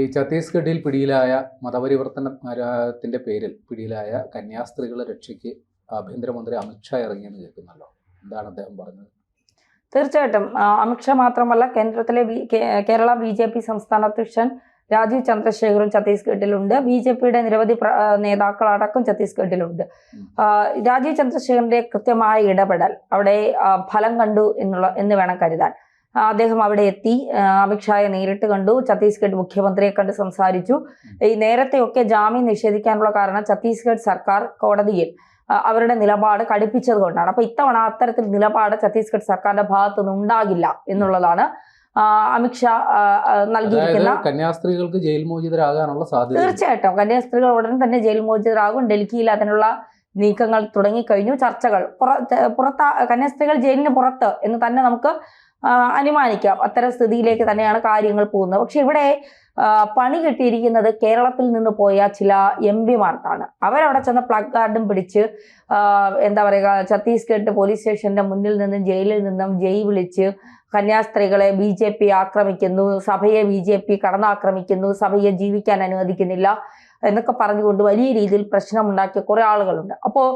ഈ ഛത്തീസ്ഗഡിൽ പിടിയിലായ മതപരിവർത്തനത്തിന്റെ പേരിൽ പിടിയിലായ കന്യാസ്ത്രീകളെ രക്ഷയ്ക്ക് ആഭ്യന്തരമന്ത്രി അമിത്ഷാ ഇറങ്ങിയെന്ന് കേൾക്കുന്നല്ലോ. എന്താണ് അദ്ദേഹം പറഞ്ഞത്? തീർച്ചയായിട്ടും. അമിത്ഷാ മാത്രമല്ല കേന്ദ്രത്തിലെ കേരള ബി ജെ പി സംസ്ഥാന അധ്യക്ഷൻ രാജീവ് ചന്ദ്രശേഖറും ഛത്തീസ്ഗഡിലുണ്ട്. ബി ജെ പിയുടെ നിരവധി നേതാക്കൾ അടക്കം ഛത്തീസ്ഗഡിലുണ്ട്. രാജീവ് ചന്ദ്രശേഖറിന്റെ കൃത്യമായ ഇടപെടൽ അവിടെ ഫലം കണ്ടു എന്നുള്ള എന്ന് വേണം കരുതാൻ. അദ്ദേഹം അവിടെ എത്തി. അമിത്ഷായെ നേരിട്ട് കണ്ടു. ഛത്തീസ്ഗഡ് മുഖ്യമന്ത്രിയെ കണ്ട് സംസാരിച്ചു. ഈ നേരത്തെയൊക്കെ ജാമ്യം നിഷേധിക്കാനുള്ള കാരണം ഛത്തീസ്ഗഡ് സർക്കാർ കോടതിയിൽ അവരുടെ നിലപാട് കടുപ്പിച്ചത് കൊണ്ടാണ്. അപ്പൊ ഇത്തവണ അത്തരത്തിൽ നിലപാട് ഛത്തീസ്ഗഡ് സർക്കാരിന്റെ ഭാഗത്തുനിന്ന് ഉണ്ടാകില്ല എന്നുള്ളതാണ് അമിത്ഷാ നൽകിയിരിക്കുന്ന കന്യാസ്ത്രീകൾക്ക് ജയിൽ മോചിതരാകാനുള്ള സാധ്യത. തീർച്ചയായിട്ടും. കന്യാസ്ത്രീകൾ ഉടൻ തന്നെ ജയിൽ മോചിതരാകും. ഡൽഹിയിൽ അതിനുള്ള നീക്കങ്ങൾ തുടങ്ങിക്കഴിഞ്ഞു. ചർച്ചകൾ പുറ- പുറത്താ കന്യാസ്ത്രീകൾ ജയിലിന് പുറത്ത് എന്ന് തന്നെ നമുക്ക് അനുമാനിക്കാം. അത്തരം സ്ഥിതിയിലേക്ക് തന്നെയാണ് കാര്യങ്ങൾ പോകുന്നത്. പക്ഷെ ഇവിടെ പണി കിട്ടിയിരിക്കുന്നത് കേരളത്തിൽ നിന്ന് പോയ ചില എം പിമാർക്കാണ്. അവരവിടെ ചെന്ന പ്ലഗ് കാർഡും പിടിച്ച് എന്താ പറയുക ഛത്തീസ്ഗഡ് പോലീസ് സ്റ്റേഷന്റെ മുന്നിൽ നിന്നും ജയിലിൽ നിന്നും ജയ് വിളിച്ച് കന്യാസ്ത്രീകളെ ബി ജെ പി ആക്രമിക്കുന്നു സഭയെ ബി ജെ പി കടന്നാക്രമിക്കുന്നു സഭയെ ജീവിക്കാൻ അനുവദിക്കുന്നില്ല എന്നൊക്കെ പറഞ്ഞുകൊണ്ട് വലിയ രീതിയിൽ പ്രശ്നമുണ്ടാക്കിയ കുറേ ആളുകളുണ്ട്. അപ്പോൾ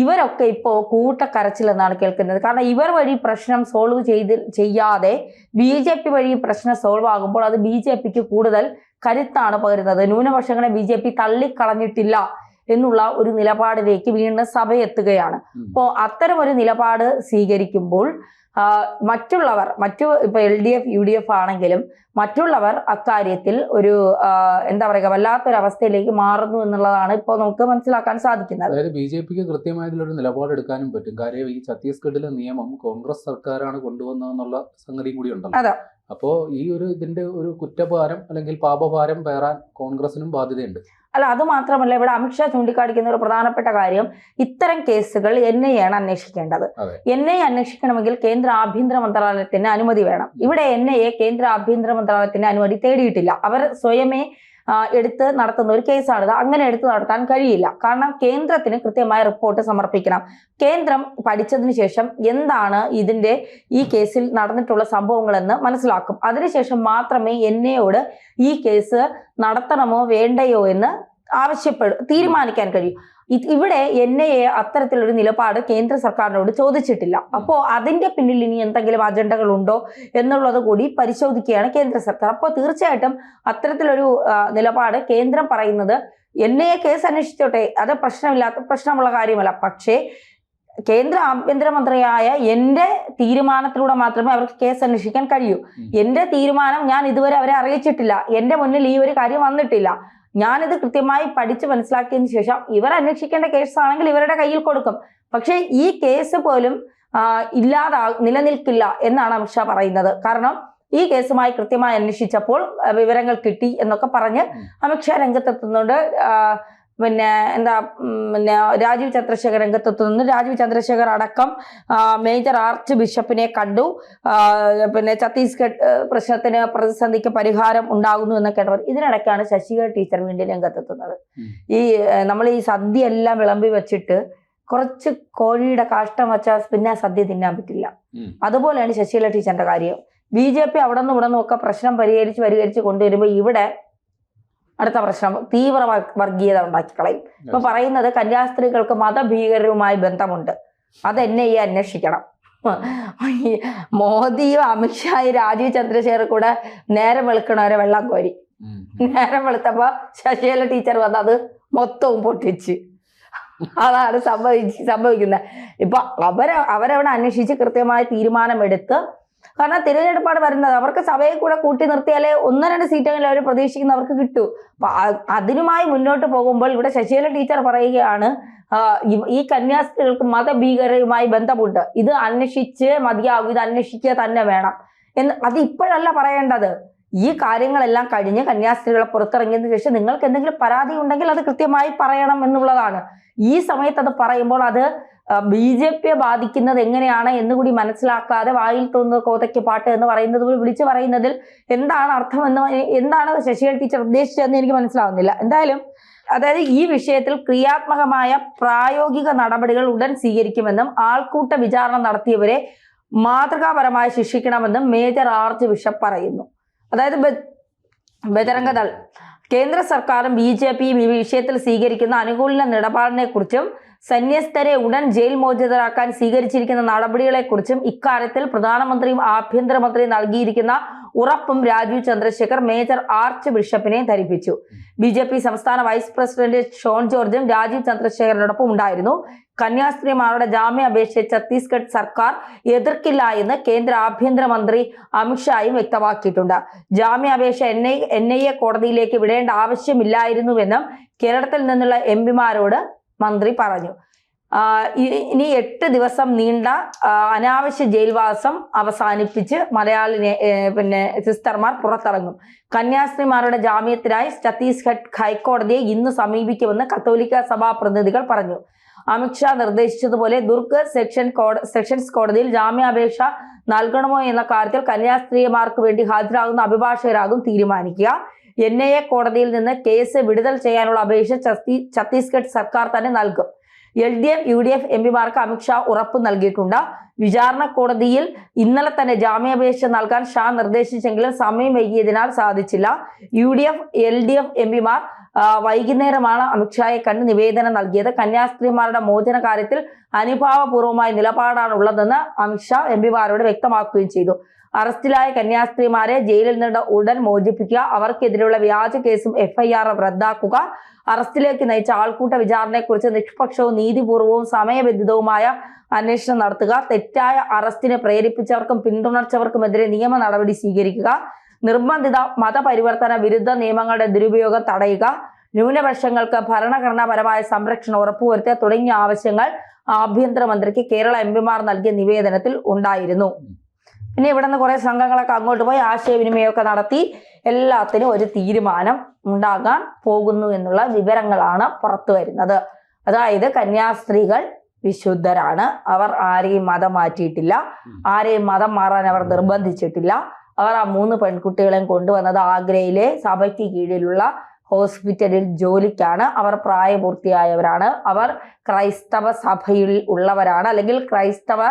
ഇവരൊക്കെ ഇപ്പോൾ കൂട്ടക്കരച്ചിലെന്നാണ് കേൾക്കുന്നത്. കാരണം ഇവർ വഴി പ്രശ്നം സോൾവ് ചെയ്ത് ചെയ്യാതെ ബി ജെ പി വഴി പ്രശ്നം സോൾവ് ആകുമ്പോൾ അത് ബി ജെ പിക്ക് കൂടുതൽ കരുത്താണ് പകരുന്നത്. ന്യൂനപക്ഷങ്ങളെ ബി ജെ പി തള്ളിക്കളഞ്ഞിട്ടില്ല എന്നുള്ള ഒരു നിലപാടിലേക്ക് വീണ്ടും സഭയെത്തുകയാണ്. അപ്പോൾ അത്തരം ഒരു നിലപാട് സ്വീകരിക്കുമ്പോൾ മറ്റുള്ളവർ മറ്റു ഇപ്പൊ L D F U D F ആണെങ്കിലും മറ്റുള്ളവർ അക്കാര്യത്തിൽ ഒരു എന്താ പറയുക വല്ലാത്തൊരവസ്ഥയിലേക്ക് മാറുന്നു എന്നുള്ളതാണ് ഇപ്പോൾ നമുക്ക് മനസ്സിലാക്കാൻ സാധിക്കുന്നത്. അതായത് ബി ജെ പിക്ക് കൃത്യമായിട്ടുള്ളൊരു നിലപാടെടുക്കാനും പറ്റും. കാര്യം ഈ ഛത്തീസ്ഗഡിലെ നിയമം കോൺഗ്രസ് സർക്കാരാണ് കൊണ്ടുവന്നതെന്നുള്ള സംഗതിയും കൂടി ഉണ്ടല്ലോ. അതെ. അപ്പോൾ ഈ ഒരു ഇതിന്റെ ഒരു കുറ്റഭാരം അല്ലെങ്കിൽ പാപഭാരം പേറാൻ കോൺഗ്രസിനും ബാധ്യതയുണ്ട്. അല്ല അത് മാത്രമല്ല ഇവിടെ അമിത്ഷാ ചൂണ്ടിക്കാണിക്കുന്ന ഒരു പ്രധാനപ്പെട്ട കാര്യം ഇത്തരം കേസുകൾ എൻ ഐ ആണ് അന്വേഷിക്കേണ്ടത്. എൻ ഐ അന്വേഷിക്കണമെങ്കിൽ കേന്ദ്ര ആഭ്യന്തര മന്ത്രാലയത്തിന് അനുമതി വേണം. ഇവിടെ എൻ ഐ എ കേന്ദ്ര ആഭ്യന്തര മന്ത്രാലയത്തിന് അനുമതി തേടിയിട്ടില്ല. അവർ സ്വയമേ എടുത്ത് നടത്തുന്ന ഒരു കേസാണിത്. അങ്ങനെ എടുത്ത് നടത്താൻ കഴിയില്ല. കാരണം കേന്ദ്രത്തിന് കൃത്യമായ റിപ്പോർട്ട് സമർപ്പിക്കണം. കേന്ദ്രം പഠിച്ചതിന് ശേഷം എന്താണ് ഇതിന്റെ ഈ കേസിൽ നടന്നിട്ടുള്ള സംഭവങ്ങളെന്ന് മനസ്സിലാക്കും. അതിനുശേഷം മാത്രമേ എന്നെയോട് ഈ കേസ് നടത്തണമോ വേണ്ടയോ എന്ന് ആവശ്യപ്പെടും തീരുമാനിക്കാൻ കഴിയും. ഇവിടെ എൻ ഐ എ അത്തരത്തിലൊരു നിലപാട് കേന്ദ്ര സർക്കാരിനോട് ചോദിച്ചിട്ടില്ല. അപ്പോൾ അതിന്റെ പിന്നിൽ ഇനി എന്തെങ്കിലും അജണ്ടകൾ ഉണ്ടോ എന്നുള്ളത് കൂടി പരിശോധിക്കുകയാണ് കേന്ദ്ര സർക്കാർ. അപ്പോൾ തീർച്ചയായിട്ടും അത്തരത്തിലൊരു നിലപാട് കേന്ദ്രം പറയുന്നത് എൻ ഐ എ കേസ് അന്വേഷിച്ചോട്ടെ അത് പ്രശ്നമില്ലാത്ത പ്രശ്നമുള്ള കാര്യമല്ല. പക്ഷേ കേന്ദ്ര ആഭ്യന്തരമന്ത്രിയായ എന്റെ തീരുമാനത്തിലൂടെ മാത്രമേ അവർക്ക് കേസ് അന്വേഷിക്കാൻ കഴിയൂ. എന്റെ തീരുമാനം ഞാൻ ഇതുവരെ അവരെ അറിയിച്ചിട്ടില്ല. എന്റെ മുന്നിൽ ഈ ഒരു കാര്യം വന്നിട്ടില്ല. ഞാനിത് കൃത്യമായി പഠിച്ച് മനസ്സിലാക്കിയതിന് ശേഷം ഇവർ അന്വേഷിക്കേണ്ട കേസാണെങ്കിൽ ഇവരുടെ കയ്യിൽ കൊടുക്കും. പക്ഷേ ഈ കേസ് പോലും ഇല്ലാതാ നിലനിൽക്കില്ല എന്നാണ് അമിത്ഷാ പറയുന്നത്. കാരണം ഈ കേസുമായി കൃത്യമായി അന്വേഷിച്ചപ്പോൾ വിവരങ്ങൾ കിട്ടി എന്നൊക്കെ പറഞ്ഞ് അമിത് അമിത്ഷാ രംഗത്തെത്തുന്നുണ്ട്. പിന്നെ എന്താ പിന്നെ രാജീവ് ചന്ദ്രശേഖർ രംഗത്തെത്തു നിന്ന് രാജീവ് ചന്ദ്രശേഖർ അടക്കം മേജർ ആർച്ച് ബിഷപ്പിനെ കണ്ടു. പിന്നെ ഛത്തീസ്ഗഡ് പ്രശ്നത്തിന് പ്രതിസന്ധിക്ക് പരിഹാരം ഉണ്ടാകുന്നു എന്നൊക്കെ പറഞ്ഞു ഇതിനിടയ്ക്കാണ് ശശികല ടീച്ചർ വീണ്ടും രംഗത്തെത്തുന്നത്. ഈ നമ്മൾ ഈ സദ്യ എല്ലാം വിളമ്പി വെച്ചിട്ട് കുറച്ച് കോഴിയുടെ കാഷ്ടം വെച്ചാൽ പിന്നെ സദ്യ തിന്നാൻ പറ്റില്ല. അതുപോലെയാണ് ശശികല ടീച്ചറിന്റെ കാര്യം. ബി ജെ പി അവിടെ നിന്നും ഇവിടെ നിന്നും ഒക്കെ പ്രശ്നം പരിഹരിച്ച് പരിഹരിച്ച് കൊണ്ടുവരുമ്പോൾ ഇവിടെ അടുത്ത പ്രശ്നം തീവ്ര വർ- വർഗീയത ഉണ്ടാക്കി കളയും ഇപ്പൊ പറയുന്നത് കന്യാസ്ത്രീകൾക്ക് മതഭീകരരുമായി ബന്ധമുണ്ട്. അത് എന്നെ ഈ അന്വേഷിക്കണം. മോദിയും അമിത്ഷായും രാജീവ് ചന്ദ്രശേഖർ കൂടെ നേരം വെളുക്കണവരെ വെള്ളം കോരി. നേരം വെളുത്തപ്പോ ശശികല ടീച്ചർ വന്ന് അത് മൊത്തവും പൊട്ടിച്ച്. അതാണ് സംഭവിച്ച് സംഭവിക്കുന്നത് ഇപ്പൊ അവരെ അവരവിടെ അന്വേഷിച്ച് കൃത്യമായ തീരുമാനമെടുത്ത് കാരണം തിരഞ്ഞെടുപ്പാണ് വരുന്നത്. അവർക്ക് സഭയെ കൂടെ കൂട്ടി നിർത്തിയാലേ ഒന്ന് രണ്ട് സീറ്റെങ്കിലും അവർ പ്രതീക്ഷിക്കുന്ന അവർക്ക് കിട്ടൂ അതിനുമായി മുന്നോട്ട് പോകുമ്പോൾ ഇവിടെ ശശികല ടീച്ചർ പറയുകയാണ് ഈ കന്യാസ്ത്രീകൾക്ക് മതഭീകരയുമായി ബന്ധമുണ്ട്. ഇത് അന്വേഷിച്ച് മതിയാകും. ഇത് അന്വേഷിക്കുക തന്നെ വേണം. എന്ന് അത് ഇപ്പോഴല്ല പറയേണ്ടത്. ഈ കാര്യങ്ങളെല്ലാം കഴിഞ്ഞ് കന്യാസ്ത്രീകളെ പുറത്തിറങ്ങിയതിന് ശേഷം നിങ്ങൾക്ക് എന്തെങ്കിലും പരാതി ഉണ്ടെങ്കിൽ അത് കൃത്യമായി പറയണം എന്നുള്ളതാണ്. ഈ സമയത്ത് അത് പറയുമ്പോൾ അത് ബി ജെ പിയെ ബാധിക്കുന്നത് എങ്ങനെയാണ് എന്നുകൂടി മനസ്സിലാക്കാതെ വായിൽ തോന്നുന്ന കോതയ്ക്ക് പാട്ട് എന്ന് പറയുന്നത് വിളിച്ചു പറയുന്നതിൽ എന്താണ് അർത്ഥം എന്ന് എന്താണ് ശശികൾ ടീച്ചർ ഉദ്ദേശിച്ചതെന്ന് എനിക്ക് മനസ്സിലാവുന്നില്ല. എന്തായാലും അതായത് ഈ വിഷയത്തിൽ ക്രിയാത്മകമായ പ്രായോഗിക നടപടികൾ ഉടൻ സ്വീകരിക്കുമെന്നും ആൾക്കൂട്ട വിചാരണ നടത്തിയവരെ മാതൃകാപരമായി ശിക്ഷിക്കണമെന്നും മേജർ ആർച്ച് ബിഷപ്പ് പറയുന്നു. അതായത് ബജരംഗദൾ. കേന്ദ്ര സർക്കാരും ബി ജെ പിയും ഈ വിഷയത്തിൽ സ്വീകരിക്കുന്ന അനുകൂല നിലപാടിനെ കുറിച്ചും സന്യസ്തരെ ഉടൻ ജയിൽ മോചിതരാക്കാൻ സ്വീകരിച്ചിരിക്കുന്ന നടപടികളെക്കുറിച്ചും ഇക്കാര്യത്തിൽ പ്രധാനമന്ത്രിയും ആഭ്യന്തരമന്ത്രിയും നൽകിയിരിക്കുന്ന ഉറപ്പും രാജീവ് ചന്ദ്രശേഖർ മേജർ ആർച്ച് ബിഷപ്പിനെ ധരിപ്പിച്ചു. ബി ജെ പി സംസ്ഥാന വൈസ് പ്രസിഡന്റ് ഷോൺ ജോർജും രാജീവ് ചന്ദ്രശേഖരനോടൊപ്പം ഉണ്ടായിരുന്നു. കന്യാസ്ത്രീമാരുടെ ജാമ്യാപേക്ഷയെ ഛത്തീസ്ഗഡ് സർക്കാർ എതിർക്കില്ല എന്ന് കേന്ദ്ര ആഭ്യന്തരമന്ത്രി അമിത്ഷായും വ്യക്തമാക്കിയിട്ടുണ്ട്. ജാമ്യാപേക്ഷ എൻ എൻ ഐ എ കോടതിയിലേക്ക് വിടേണ്ട ആവശ്യമില്ലായിരുന്നുവെന്നും കേരളത്തിൽ നിന്നുള്ള എം പിമാരോട് മന്ത്രി പറഞ്ഞു. ഇനി എട്ട് ദിവസം നീണ്ട അനാവശ്യ ജയിൽവാസം അവസാനിപ്പിച്ച് മലയാളിനെ പിന്നെ സിസ്റ്റർമാർ പുറത്തിറങ്ങും. കന്യാസ്ത്രീമാരുടെ ജാമ്യത്തിനായി ഛത്തീസ്ഗഡ് ഹൈക്കോടതിയെ ഇന്ന് സമീപിക്കുമെന്ന് കത്തോലിക്ക സഭാ പ്രതിനിധികൾ പറഞ്ഞു. അമിത്ഷാ നിർദ്ദേശിച്ചതുപോലെ ദുർഗ് സെക്ഷൻ സെക്ഷൻസ് കോടതിയിൽ ജാമ്യാപേക്ഷ നൽകണമോ എന്ന കാര്യത്തിൽ കന്യാസ്ത്രീമാർക്ക് വേണ്ടി ഹാജരാകുന്ന അഭിഭാഷകരാകും തീരുമാനിക്കുക. എൻ ഐ എ കോടതിയിൽ നിന്ന് കേസ് വിടുതൽ ചെയ്യാനുള്ള അപേക്ഷ ഛത്തീ- ഛത്തീസ്ഗഡ് സർക്കാർ തന്നെ നൽകും. L D F U D F എംപിമാർക്ക് Amit Shah ഉറപ്പ് നൽകിയിട്ടുണ്ട്. വിചാരണ കോടതിയിൽ ഇന്നലെ തന്നെ ജാമ്യാപേക്ഷ നൽകാൻ ഷാ നിർദ്ദേശിച്ചെങ്കിലും സമയം വൈകിയതിനാൽ സാധിച്ചില്ല. U D F L D F എംപിമാർ വൈകുന്നേരമാണ് അമിത്ഷായെ കണ്ട് നിവേദനം നൽകിയത്. കന്യാസ്ത്രീമാരുടെ മോചന കാര്യത്തിൽ അനുഭാവപൂർവമായ നിലപാടാണ് ഉള്ളതെന്ന് അമിത്ഷാ എംപിമാരോട് വ്യക്തമാക്കുകയും ചെയ്തു. അറസ്റ്റിലായ കന്യാസ്ത്രീമാരെ ജയിലിൽ നിന്ന് ഉടൻ മോചിപ്പിക്കുക. അവർക്കെതിരെയുള്ള വ്യാജ കേസും എഫ്ഐആറും റദ്ദാക്കുക. അറസ്റ്റിലേക്ക് നയിച്ച ആൾക്കൂട്ട വിചാരണയെക്കുറിച്ച് നിഷ്പക്ഷവും നീതിപൂർവവും സമയബന്ധിതവുമായ അന്വേഷണം നടത്തുക. തെറ്റായ അറസ്റ്റിന് പ്രേരിപ്പിച്ചവർക്കും പിന്തുണച്ചവർക്കുമെതിരെ നിയമ നടപടി സ്വീകരിക്കുക. നിർബന്ധിത മതപരിവർത്തന വിരുദ്ധ നിയമങ്ങളുടെ ദുരുപയോഗം തടയുക. ന്യൂനപക്ഷങ്ങൾക്ക് ഭരണഘടനാപരമായ സംരക്ഷണം ഉറപ്പുവരുത്തുക തുടങ്ങിയ ആവശ്യങ്ങൾ ആഭ്യന്തരമന്ത്രിക്ക് കേരള എം പിമാർ നൽകിയ നിവേദനത്തിൽ ഉണ്ടായിരുന്നു. പിന്നെ ഇവിടെ നിന്ന് കുറെ സംഘങ്ങളൊക്കെ അങ്ങോട്ട് പോയി ആശയവിനിമയമൊക്കെ നടത്തി എല്ലാത്തിനും ഒരു തീരുമാനം ഉണ്ടാകാൻ പോകുന്നു എന്നുള്ള വിവരങ്ങളാണ് പുറത്തു വരുന്നത്. അതായത് കന്യാസ്ത്രീകൾ വിശുദ്ധരാണ്. അവർ ആരെയും മതം മാറ്റിയിട്ടില്ല. ആരെയും മതം മാറാൻ അവർ നിർബന്ധിച്ചിട്ടില്ല. അവർ ആ മൂന്ന് പെൺകുട്ടികളെയും കൊണ്ടുവന്നത് ആഗ്രയിലെ സഭയ്ക്ക് കീഴിലുള്ള ഹോസ്പിറ്റലിൽ ജോലിക്കാണ്. അവർ പ്രായപൂർത്തിയായവരാണ്. അവർ ക്രൈസ്തവ സഭയിൽ ഉള്ളവരാണ്. അല്ലെങ്കിൽ ക്രൈസ്തവ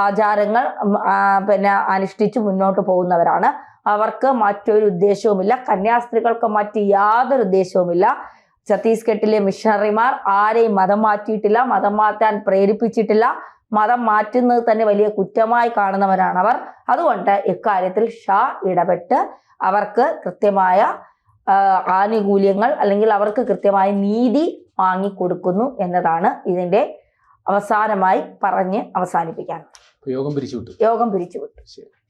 ആചാരങ്ങൾ പിന്നെ അനുഷ്ഠിച്ച് മുന്നോട്ട് പോകുന്നവരാണ്. അവർക്ക് മറ്റൊരു ഉദ്ദേശവുമില്ല. കന്യാസ്ത്രീകൾക്ക് മറ്റ് യാതൊരു ഉദ്ദേശവുമില്ല. ഛത്തീസ്ഗഡിലെ മിഷണറിമാർ ആരെയും മതം മാറ്റിയിട്ടില്ല മതം മാറ്റാൻ പ്രേരിപ്പിച്ചിട്ടില്ല. മതം മാറ്റുന്നത് തന്നെ വലിയ കുറ്റമായി കാണുന്നവരാണ് അവർ. അതുകൊണ്ട് ഇക്കാര്യത്തിൽ ഷാ ഇടപെട്ട് അവർക്ക് കൃത്യമായ ആനുകൂല്യങ്ങൾ അല്ലെങ്കിൽ അവർക്ക് കൃത്യമായ നീതി വാങ്ങിക്കൊടുക്കുന്നു എന്നതാണ് ഇതിന്റെ അവസാനമായി പറഞ്ഞ് അവസാനിപ്പിക്കാൻ. യോഗം പിരിച്ചുവിട്ടു. യോഗം പിരിച്ചുവിട്ടു. ശരി.